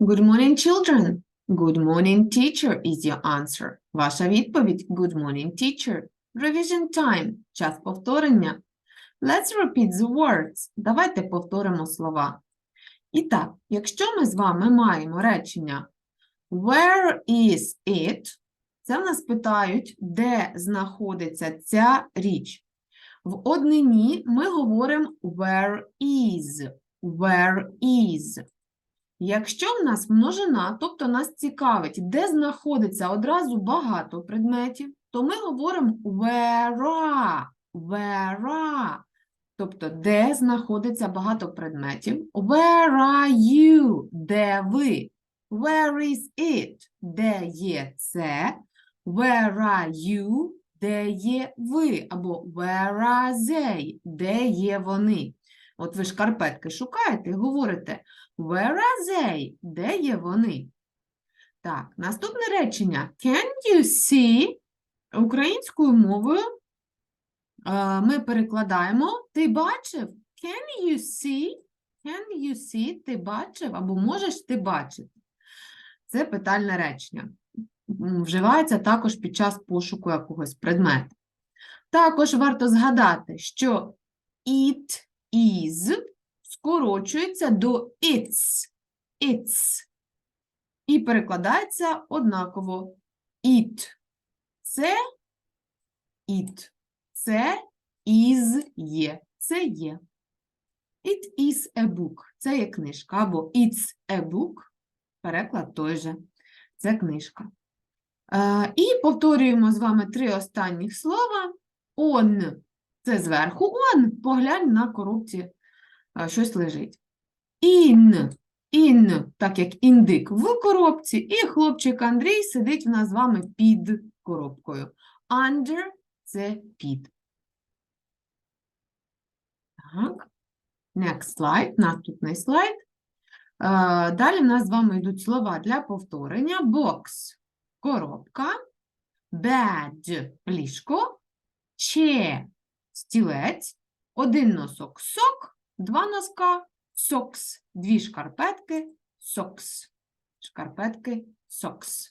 Good morning, children. Good morning, teacher is your answer. Ваша відповідь Good morning, teacher. Revision time. Час повторення. Let's repeat the words. Давайте повторимо слова. І так, якщо ми з вами маємо речення Where is it? Це в нас питають, де знаходиться ця річ. В однині ми говоримо where is. Where is. Якщо в нас множина, тобто нас цікавить, де знаходиться одразу багато предметів, то ми говоримо where are, where are. Тобто, де знаходиться багато предметів. Where are you? Де ви? Where is it? Де є це? Where are you? Де є ви? Або where are they? Де є вони? От ви шкарпетки шукаєте і говорите Where are they? Де є вони? Так, наступне речення. Can you see? Українською мовою е, ми перекладаємо Ти бачив? Can you see? Can you see? Ти бачив? Або можеш ти бачити? Це питальне речення. Вживається також під час пошуку якогось предмету. Також варто згадати, що it is скорочується до its, its і перекладається однаково it. Це it. Це is є. Це є. It is a book. Це є книжка. Або it's a book. Переклад той же. Це книжка. Е, і повторюємо з вами три останніх слова. On – це зверху. On – поглянь на коробці щось лежить. In, in, так як індик в коробці, і хлопчик Андрій сидить в нас з вами під коробкою. Under – це під. Так. Next slide, наступний слайд. Далі в нас з вами йдуть слова для повторення. Box – коробка, bed – ліжко, chair – стілець, один носок – сок, Два носка socks, дві шкарпетки socks. Шкарпетки socks.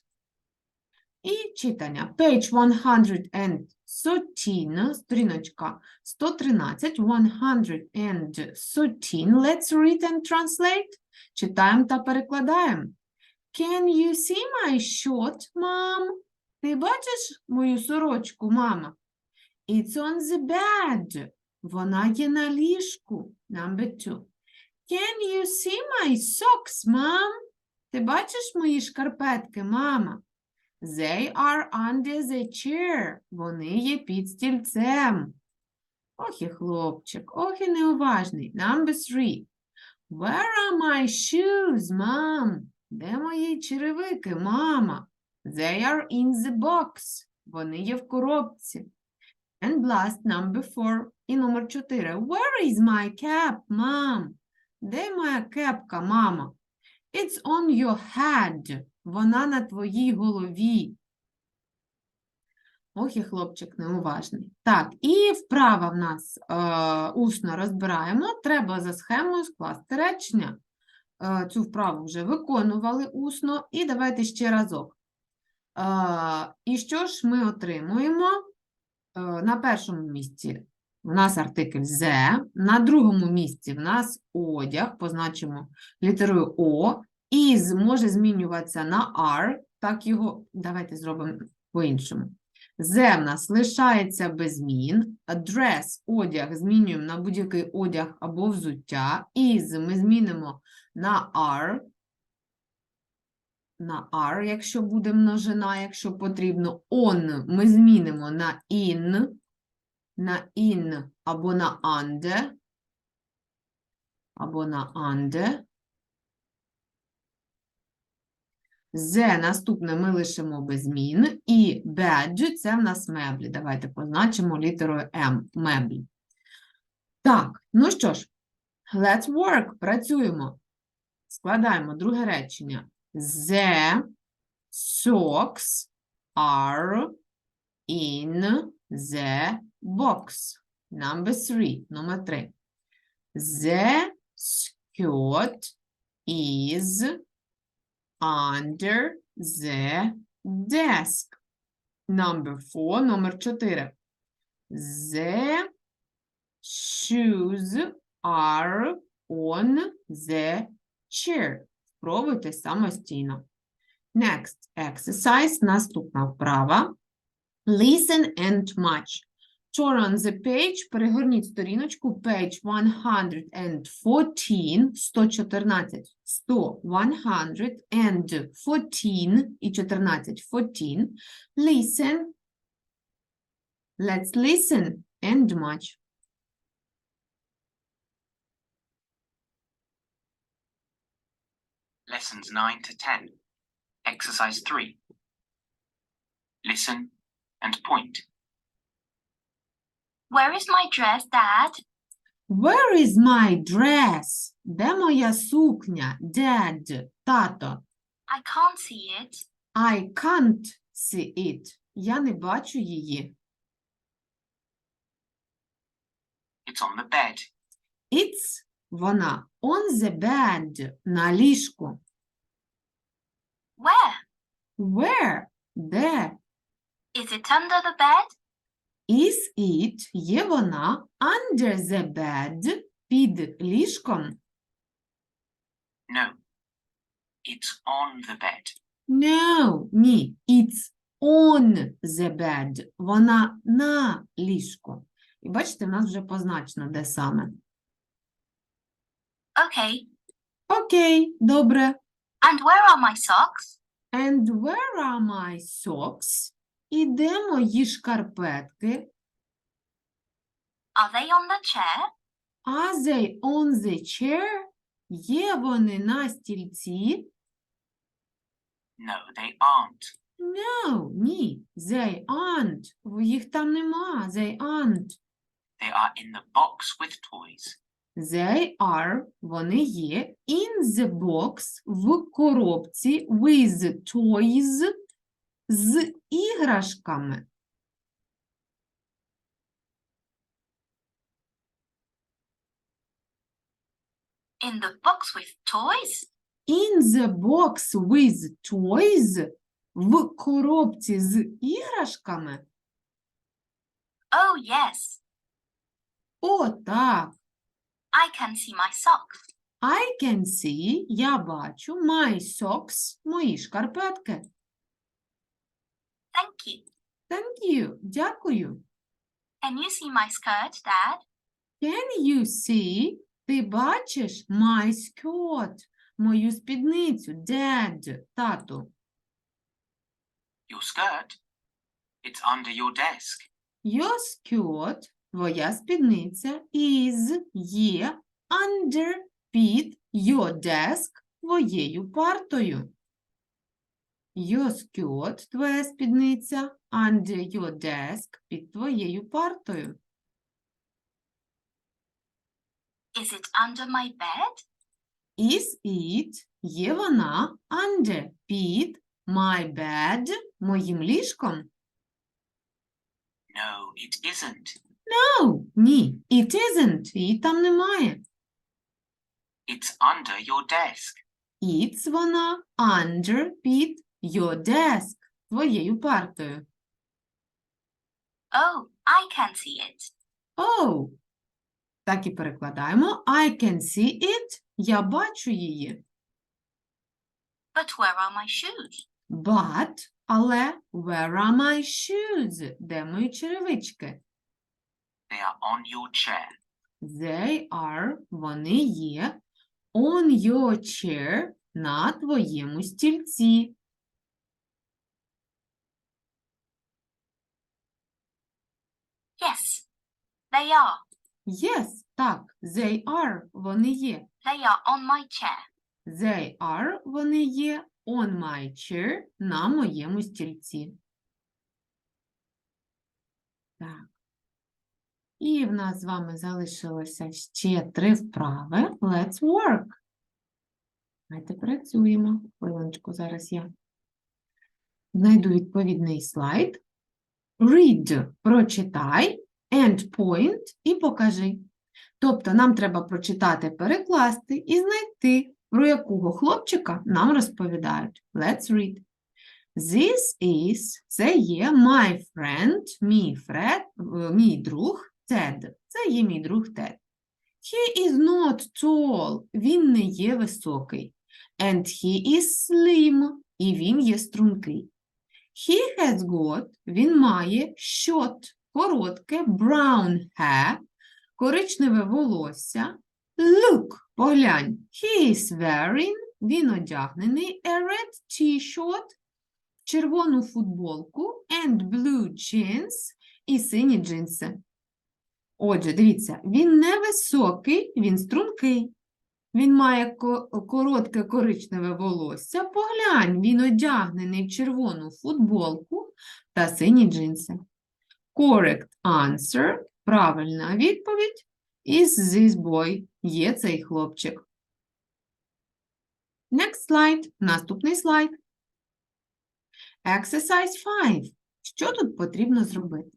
І читання. Page 113, сторіночка 113, 113. Let's read and translate. Читаємо та перекладаємо. Can you see my shirt, mom? Ти бачиш мою сорочку, мама? It's on the bed. Вона є на ліжку. Number two. Can you see my socks, mom? Ти бачиш мої шкарпетки, мама? They are under the chair. Вони є під стільцем. Ох і хлопчик, ох і неуважний. Number three. Where are my shoes, mom? Де мої черевики, мама? They are in the box. Вони є в коробці. And last, number four. І номер 4. Where is my cap, mom? Де моя кепка, мама? It's on your head. Вона на твоїй голові. Ох, і хлопчик неуважний. Так, і вправа в нас е, усно розбираємо. Треба за схемою скласти речення. Е, цю вправу вже виконували усно. І давайте ще разок. Е, і що ж ми отримуємо? Е, на першому місці в нас артикль «the», на другому місці в нас одяг, позначимо літерою О, «is» може змінюватися на «are», так його, давайте зробимо по-іншому. «The» в нас лишається без змін, «dress» – одяг змінюємо на будь-який одяг або взуття, «is» ми змінимо на «are», на are, якщо буде множина, якщо потрібно. On ми змінимо на in, на in або на under, або на under. The наступне ми лишимо без змін. І badge – це в нас меблі. Давайте позначимо літерою M – меблі. Так, ну що ж, let's work, працюємо. Складаємо друге речення. The socks are in the box. Number three. Номер три. The skirt is under the desk. Number four, номер чотири. The shoes are on the chair. Спробуйте самостійно. Next exercise. Наступна вправа. Listen and match. Turn on the page. Перегорніть сторіночку. Page 114. 114. 100. 114 і 14. 14. Listen. Let's listen and match. Lessons 9 to 10. Exercise 3. Listen and point. Where is my dress, Dad? Where is my dress? Де моя сукня? Dad, тато. I can't see it. I can't see it. Я не бачу її. It's on the bed. It's вона on the bed, на ліжку. Where? Where? Де? Is it under the bed? Is it? Є вона under the bed, під ліжком. No. It's on the bed. No, ні. It's on the bed. Вона на ліжку. І бачите, в нас вже позначено, де саме. Okay. Окей, добре. And where are my socks? And where are my socks? І де мої шкарпетки? Are they on the chair? Are they on the chair? Є вони на стільці? No, they aren't. No, ні. They aren't. В- Їх там нема. They aren't. They are in the box with toys. They are, вони є, in the box, в коробці, with toys, з іграшками. In the box with toys? In the box with toys, в коробці з іграшками. Oh, yes. О, так. I can see my socks. I can see, я бачу, my socks, мої шкарпетки. Thank you. Thank you, дякую. Can you see my skirt, Dad? Can you see? Ти бачиш my skirt, мою спідницю, dad, тату. Your skirt? It's under your desk. Your skirt, твоя спідниця, is, є, under, під, your desk, твоєю партою. Your skirt, твоя спідниця, under your desk, під твоєю партою. Is it under my bed? Is it, є вона, under, під, my bed, моїм ліжком? No, it isn't. No, ні, it isn't, її там немає. It's under your desk. It's вона under, під, your desk, твоєю партою. Oh, I can see it. Oh, так і перекладаємо. I can see it, я бачу її. But where are my shoes? But, але, where are my shoes? Де мої черевички? They are on your chair. They are, вони є, on your chair, на твоєму стільці. Yes, they are. Yes, так, they are, вони є. They are on my chair. They are, вони є, on my chair, на моєму стільці. Так. І в нас з вами залишилося ще три вправи. Let's work. Давайте працюємо. Хвилиночку, зараз я знайду відповідний слайд. Read, прочитай, and point і покажи. Тобто нам треба прочитати, перекласти і знайти Про якого хлопчика нам розповідають. Let's read. This is, це є my friend, мій друг Тед. Це є мій друг Тед. He is not tall, він не є високий. And he is slim, і він є стрункий. He has got, він має short, коротке, brown hair, коричневе волосся. Look, поглянь, he is wearing, він одягнений, a red t-shirt, червону футболку and blue jeans і сині джинси. Отже, дивіться, він не високий, він стрункий. Він має коротке коричневе волосся. Поглянь, він одягнений в червону футболку та сині джинси. Correct answer, правильна відповідь, is this boy, є цей хлопчик. Next slide, наступний слайд. Exercise 5. Що тут потрібно зробити?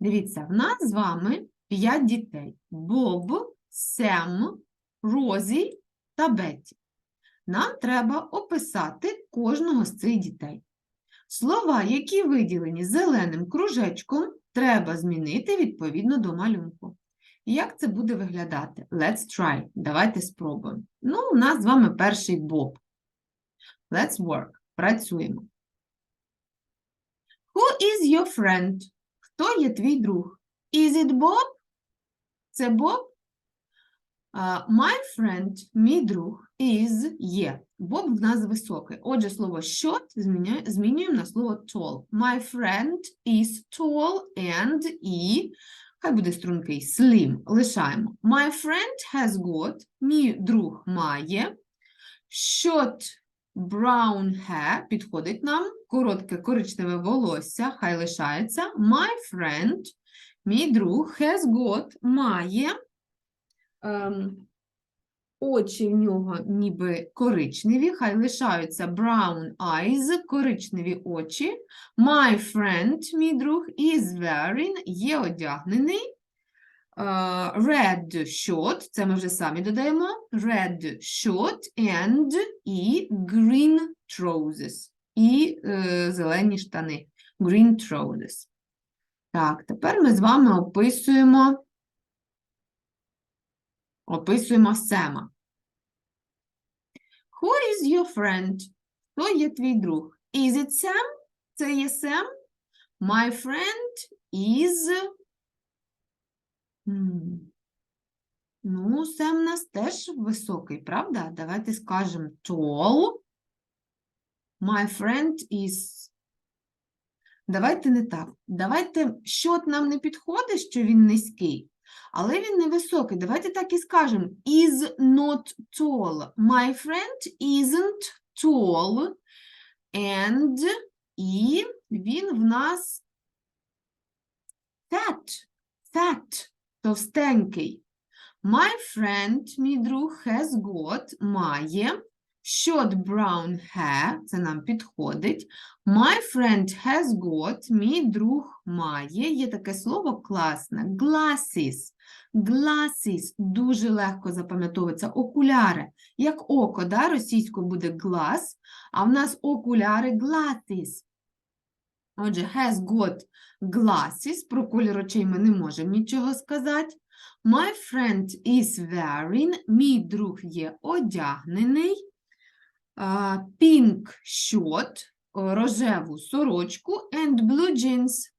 Дивіться, в нас з вами 5 дітей. Боб, Сем, Розі та Бетті. Нам треба описати кожного з цих дітей. Слова, які виділені зеленим кружечком, треба змінити відповідно до малюнку. Як це буде виглядати? Let's try. Давайте спробуємо. Ну, у нас з вами перший Боб. Let's work. Працюємо. Who is your friend? Хто є твій друг? Is it Bob? Це Боб? My friend, мій друг, is є. Боб в нас високий. Отже, слово short змінюємо на слово tall. My friend is tall and і, хай буде стрункий, slim. Лишаємо. My friend has got, мій друг має, short brown hair, підходить нам, коротке коричневе волосся, хай лишається. My friend, мій друг, has got, має, ем, очі в нього ніби коричневі, хай лишаються brown eyes, коричневі очі. My friend, мій друг, is wearing, є одягнений. Е, Red shirt, це ми вже самі додаємо. Red shirt and і green trousers. І е, зелені штани. Green trousers. Так, тепер ми з вами описуємо описуємо Сема. Who is your friend? Хто є твій друг? Is it Sam? Це є Сем? My friend is... Ну, Сем у нас теж високий, правда? Давайте скажемо tall. My friend is... Давайте не так. Давайте, що нам не підходить, що він низький, але він невисокий. Давайте так і скажемо. Is not tall. My friend isn't tall. And і він в нас fat. Fat. Товстенький. My friend, мій друг, has got, має short brown hair, це нам підходить. My friend has got, мій друг має, є таке слово класне, glasses. Glasses дуже легко запам'ятовується, окуляри. Як око, да? російською буде glass, а в нас окуляри glasses. Отже, has got glasses, про колір очей ми не можемо нічого сказати. My friend is wearing, мій друг є одягнений. Pink shirt, рожеву сорочку, and blue jeans,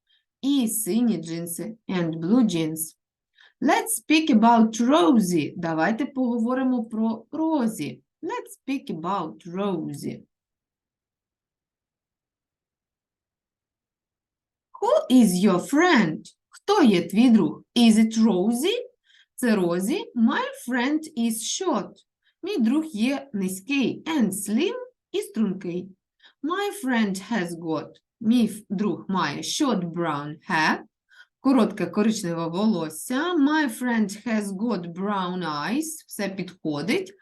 і сині джинси, and blue jeans. Let's speak about Rosie. Давайте поговоримо про Розі. Let's speak about Rosie. Who is your friend? Хто є твій друг? Is it Rosie? Це Розі. My friend is short. Мій друг є низький and slim і стрункий. My friend has got. Мій друг має short brown hair. Коротке коричневе волосся. My friend has got brown eyes. Все підходить.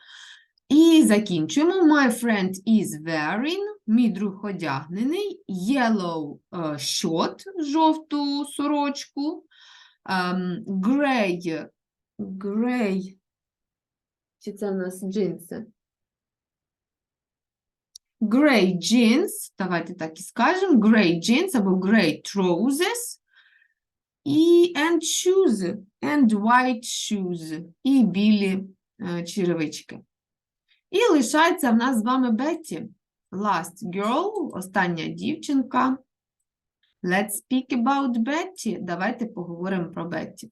І закінчуємо. My friend is wearing. Мій друг одягнений. Yellow е, shirt, жовту сорочку. ем, Grey, grey. Чи це в нас джинси? Grey jeans, давайте так і скажемо, grey jeans або grey trousers. І and shoes, and white shoes, і білі е, черевички. І лишається в нас з вами Бетті. Last girl, остання дівчинка. Let's speak about Betty. Давайте поговоримо про Бетті.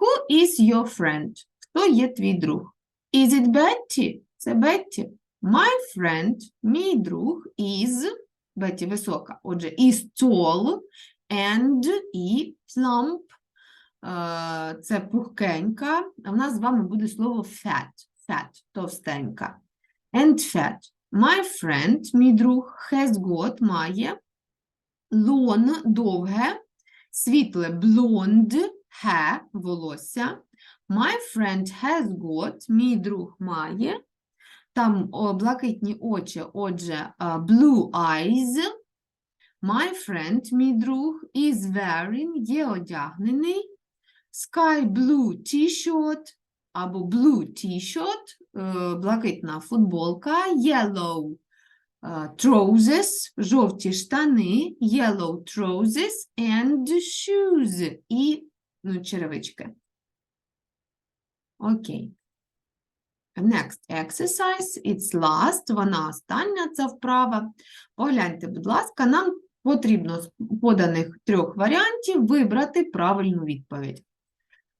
Who is your friend? Хто є твій друг? Is it Betty? Це Бетті. My friend, мій друг, is, Бетті висока, отже, is tall and і plump. Е, Це пухкенька. В нас з вами буде слово fat. Fat, товстенька. And fat. My friend, мій друг, has got, має long, довге, світле blonde, hair, волосся. My friend has got, мій друг має, там о, блакитні очі, отже, blue eyes. My friend, мій друг, is wearing, є одягнений, sky blue t-shirt або blue t-shirt, е, блакитна футболка, yellow е, trousers, жовті штани, yellow trousers and shoes і ну, черевички. Окей. Next exercise, it's last, вона остання, ця вправа. Погляньте, будь ласка, нам потрібно з поданих трьох варіантів вибрати правильну відповідь.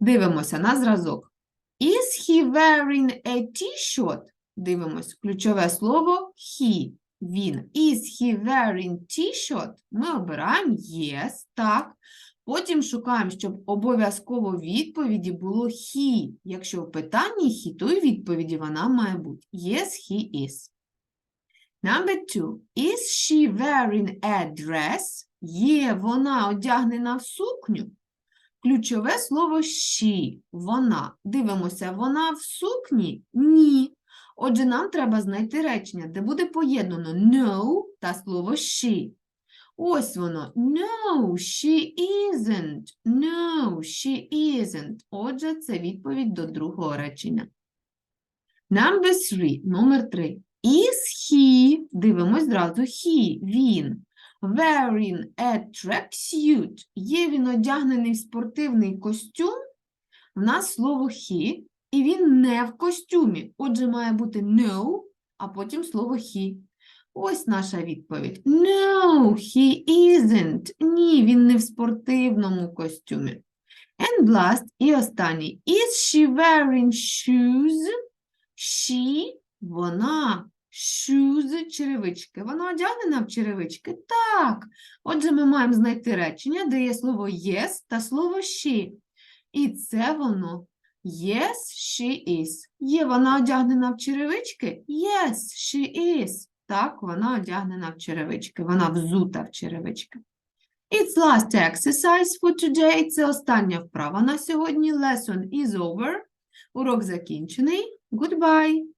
Дивимося на зразок. Is he wearing a t-shirt? Дивимось, ключове слово he, він. Is he wearing t-shirt? Ми обираємо yes, так. Потім шукаємо, щоб обов'язково в відповіді було he. Якщо в питанні he, то і відповіді вона має бути yes, he is. Number two. Is she wearing a dress? Є вона одягнена в сукню. Ключове слово she, вона. Дивимося, вона в сукні? Ні. Отже, нам треба знайти речення, де буде поєднано no та слово she. Ось воно. No, she isn't. No, she isn't. Отже, це відповідь до другого речення. Number three, номер три. Is he, дивимось зразу, he, він. Wearing a tracksuit. Є він одягнений в спортивний костюм. В нас слово he, і він не в костюмі. Отже, має бути no, а потім слово he. Ось наша відповідь. No, he isn't. Ні, він не в спортивному костюмі. And last, і останній. Is she wearing shoes? She, вона. Shoes, черевички. Вона одягнена в черевички? Так. Отже, ми маємо знайти речення, де є слово yes та слово she. І це воно. Yes, she is. Є вона одягнена в черевички? Yes, she is. Так, вона одягнена в черевички. Вона взута в черевички. It's last exercise for today. Це остання вправа на сьогодні. Lesson is over. Урок закінчений. Goodbye.